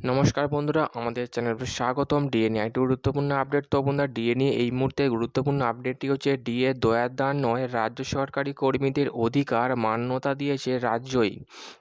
নমস্কার বন্ধুরা, আমাদের চ্যানেলে স্বাগতম। ডিএ নিয়ে একটি গুরুত্বপূর্ণ আপডেট তো বন্ধুরা ডিএ নিয়ে এই মুহূর্তে গুরুত্বপূর্ণ আপডেটটি হচ্ছে ডিএ দয়াদান নয়, রাজ্য সরকারি কর্মীদের অধিকার মান্যতা দিয়েছে রাজ্যই।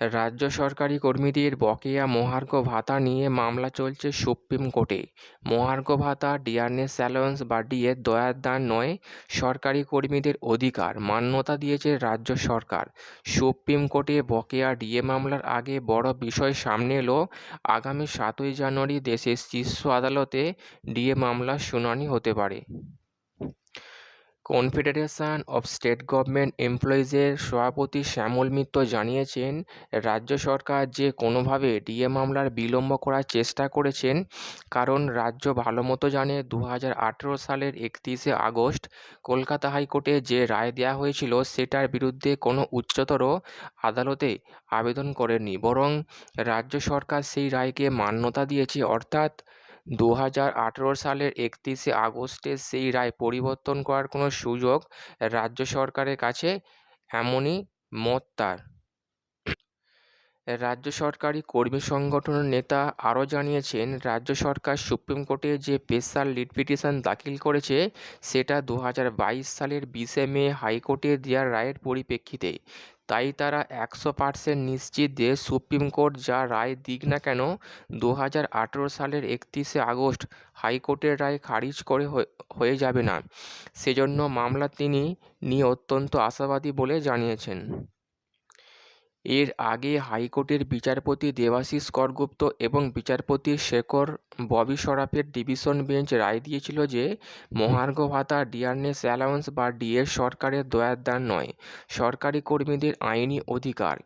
রাজ্য সরকারি কর্মীদের বকেয়া মহার্ঘ ভাতা নিয়ে মামলা চলছে সুপ্রিম কোর্টে। মহার্ঘ ভাতা ডিয়ারনেস অ্যালাউন্স বা ডিএ দয়ার দান নয়, সরকারি কর্মীদের অধিকার মান্যতা দিয়েছে রাজ্য সরকার। সুপ্রিম কোর্টে বকেয়া ডিএ মামলার আগে বড় বিষয় সামনে এলো। আগামী সাতই জানুয়ারি দেশের শীর্ষ আদালতে ডিএ মামলার শুনানি হতে পারে। কনফেডারেশন অফ স্টেট গভর্নমেন্ট এমপ্লয়িজের সভাপতি শ্যামল মিত্র জানিয়েছেন, রাজ্য সরকার যে কোনোভাবে ডিএ মামলার বিলম্ব করার চেষ্টা করেছেন, কারণ রাজ্য ভালো মতো জানে দু হাজার আঠেরো সালের একত্রিশে আগস্ট কলকাতা হাইকোর্টে যে রায় দেওয়া হয়েছিল সেটার বিরুদ্ধে কোনো উচ্চতর আদালতে আবেদন করেনি বরং রাজ্য সরকার সেই রায়কে মান্যতা দিয়েছে, অর্থাৎ দু হাজার আঠেরো সালের একত্রিশে আগস্টে সেই রায় পরিবর্তন করার কোনো সুযোগ রাজ্য সরকারের কাছে এমনই মত তার। রাজ্য সরকারি কর্মী সংগঠনের নেতা আরও জানিয়েছেন, রাজ্য সরকার সুপ্রিম কোর্টে যে স্পেশাল লিড পিটিশন দাখিল করেছে, সেটা দু হাজার বাইশ সালের বিশে মে হাইকোর্টে দেওয়ার রায়ের পরিপ্রেক্ষিতে। তাই তারা একশো পার্সেন্ট নিশ্চিত যে সুপ্রিম কোর্ট যা রায় দিক না কেন দু হাজার আঠেরো সালের একত্রিশে আগস্ট হাইকোর্টের রায় খারিজ করে হয়ে যাবে না। সেজন্য মামলা তিনি নিয়ে অত্যন্ত আশাবাদী বলে জানিয়েছেন। এর আগে হাইকোর্টের বিচারপতি দেবাশিস করগুপ্ত এবং বিচারপতি শেখর ববি সরাফের ডিভিশন বেঞ্চ রায় দিয়েছিল যে মহার্ঘ ভাতা, ডিয়ারনেস অ্যালাউন্স বা ডিএ সরকারের দয়ার দান নয়, সরকারি কর্মীদের আইনি অধিকার।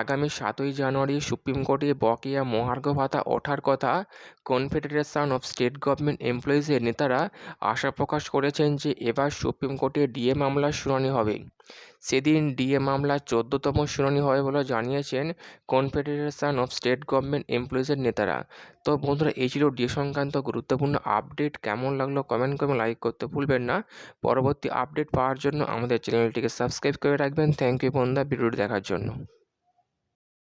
আগামী সাতই জানুয়ারি সুপ্রিম কোর্টে বকেয়া মহার্ঘ ভাতা ওঠার কথা কনফেডারেশন অফ স্টেট গভর্নমেন্ট এমপ্লয়িজের নেতারা আশা প্রকাশ করেছেন যে এবার সুপ্রিম কোর্টে ডিএ মামলার শুনানি হবে। সেদিন ডিএ মামলার চোদ্দতম শুনানি হবে বলে জানিয়েছেন কনফেডারেশন অফ স্টেট গভর্নমেন্ট এমপ্লয়িজের নেতারা। তো বন্ধুরা, এই ছিল ডিএ সংক্রান্ত গুরুত্বপূর্ণ আপডেট। কেমন লাগল কমেন্ট করে লাইক করতে ভুলবেন না। পরবর্তী আপডেট পাওয়ার জন্য আমাদের চ্যানেলটিকে সাবস্ক্রাইব করে রাখবেন। থ্যাংক ইউ বন্ধুরা, ভিডিওটি দেখার জন্য।